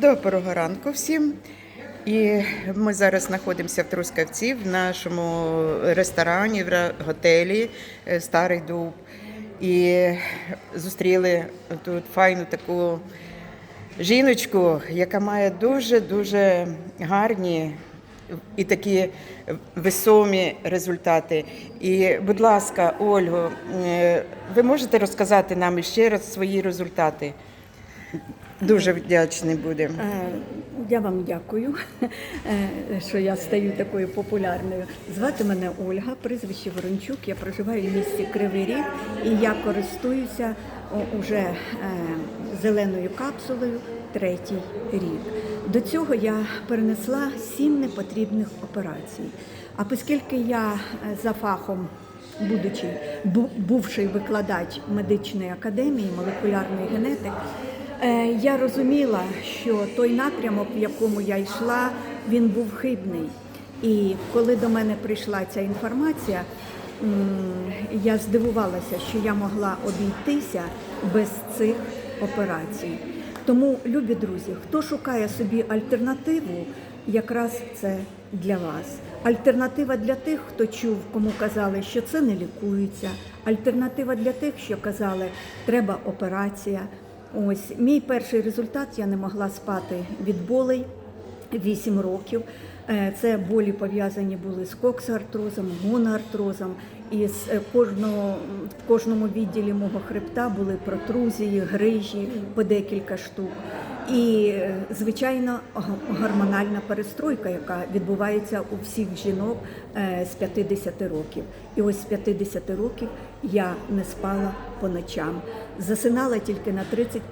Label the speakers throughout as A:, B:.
A: Доброго ранку всім. І ми зараз знаходимося в Трускавці в нашому ресторані, в готелі е, Старий Дуб. І зустріли тут файну таку жіночку, яка має дуже-дуже гарні і такі весомі результати. І, будь ласка, Ольго, е, ви можете розказати нам ще раз свої результати? Дуже вдячні будемо.
B: Е, Я вам дякую, е, що я стаю такою популярною. Звати мене Ольга, прізвище Ворончук. Я проживаю в місті Кривий Ріг і я користуюся уже е, зеленою капсулою третій рік. До цього я перенесла сім непотрібних операцій. А оскільки я за фахом будучи бу- бувший викладач медичної академії молекулярної генетики, я розуміла, що той напрямок, в якому я йшла, він був хибний. І коли до мене прийшла ця інформація, я здивувалася, що я могла обійтися без цих операцій. Тому, любі друзі, хто шукає собі альтернативу, якраз це для вас. Альтернатива для тих, хто чув, кому казали, що це не лікується. Альтернатива для тих, що казали, треба операція. Ось мій перший результат я не могла спати від болей 8 років. Е, Це болі пов'язані були з коксартрозом, гоноартрозом, І з е, кожного, в кожному відділі мого хребта були протрузії, грижі по декілька штук. І, звичайно, гормональна перестройка, яка відбувається у всіх жінок е, з 50 років. І ось з 50 років я не спала по ночам. Засинала тільки на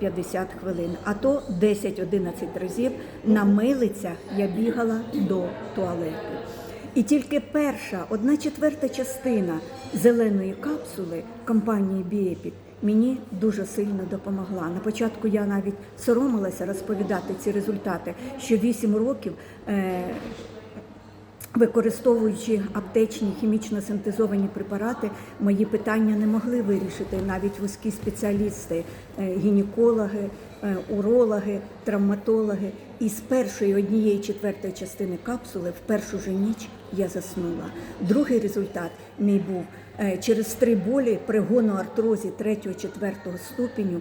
B: 30-50 хвилин, а то 10-11 разів на милицях я бігала до туалету. І тільки перша, одна четверта частина зеленої капсули компанії Біепік мені дуже сильно допомогла. На початку я навіть соромилася розповідати ці результати, що 8 років. Е- Використовуючи аптечні хімічно синтезовані препарати, мої питання не могли вирішити навіть вузькі спеціалісти, е, гінекологи, е, урологи, травматологи. І з першої однієї четвертої частини капсули в першу же ніч я заснула. Другий результат мій був через три болі при гоноартрозі 3-4 ступеню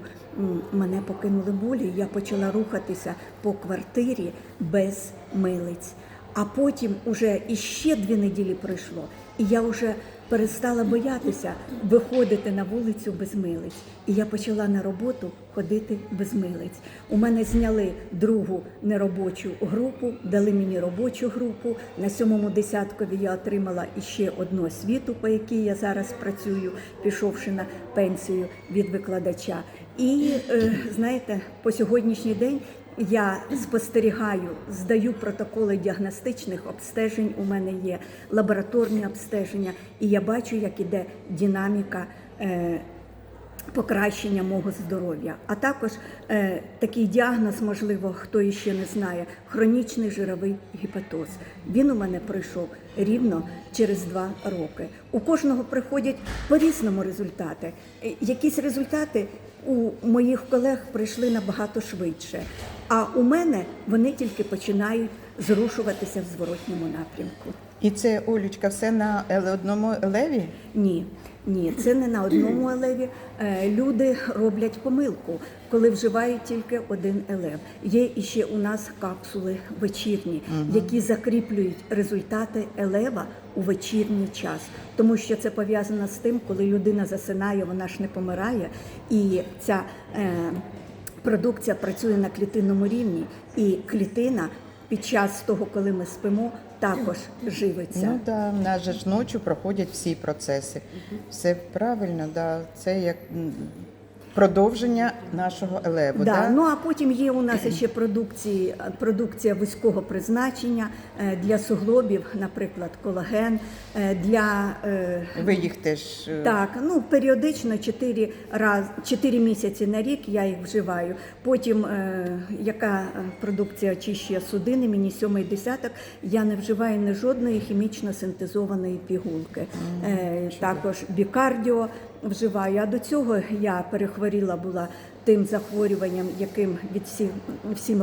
B: мене покинули болі. Я почала рухатися по квартирі без милиць. А потім уже іще дві неділі пройшло, і я вже перестала боятися виходити на вулицю без милиць. І я почала на роботу ходити без милиць. У мене зняли другу неробочу групу, дали мені робочу групу. На сьомому десяткові я отримала іще одну освіту, по якій я зараз працюю, пішовши на пенсію від викладача. І е, знаєте, по сьогоднішній день я спостерігаю, здаю протоколи діагностичних обстежень. У мене є лабораторні обстеження, і я бачу, як іде динаміка. Е, Покращення мого здоров'я, а також е, такий діагноз, можливо, хто іще не знає, хронічний жировий гепатоз. Він у мене пройшов рівно через два роки. У кожного приходять по різному результати. Е, Якісь результати у моїх колег прийшли набагато швидше. А у мене вони тільки починають зрушуватися в зворотньому напрямку.
A: І це Олючка, все на одному елеві?
B: Ні, ні, це не на одному елеві. Е, Люди роблять помилку, коли вживають тільки один елев. Є іще у нас капсули вечірні, які закріплюють результати елева у вечірній час, тому що це пов'язано з тим, коли людина засинає, вона ж не помирає, і ця е, продукція працює на клітинному рівні, і клітина під час того, коли ми спимо, також живиться.
A: Ну да, в нас же ж ночі проходять всі процеси. Все правильно, да. Це як продовження нашого елеву.
B: Да,
A: Да,
B: ну а потім є у нас ще продукції, продукція вузького призначення е, для суглобів, наприклад, колаген, е, для е,
A: Ви їх теж
B: так, ну періодично 4, раз, 4 місяці на рік я їх вживаю. Потім, яка продукція очищує судини, мені сьомий десяток, я не вживаю ні жодної хімічно синтезованої пігулки. Е, також бікардіо вживаю. А до цього я перехворіла була тим захворюванням, яким від всіх всім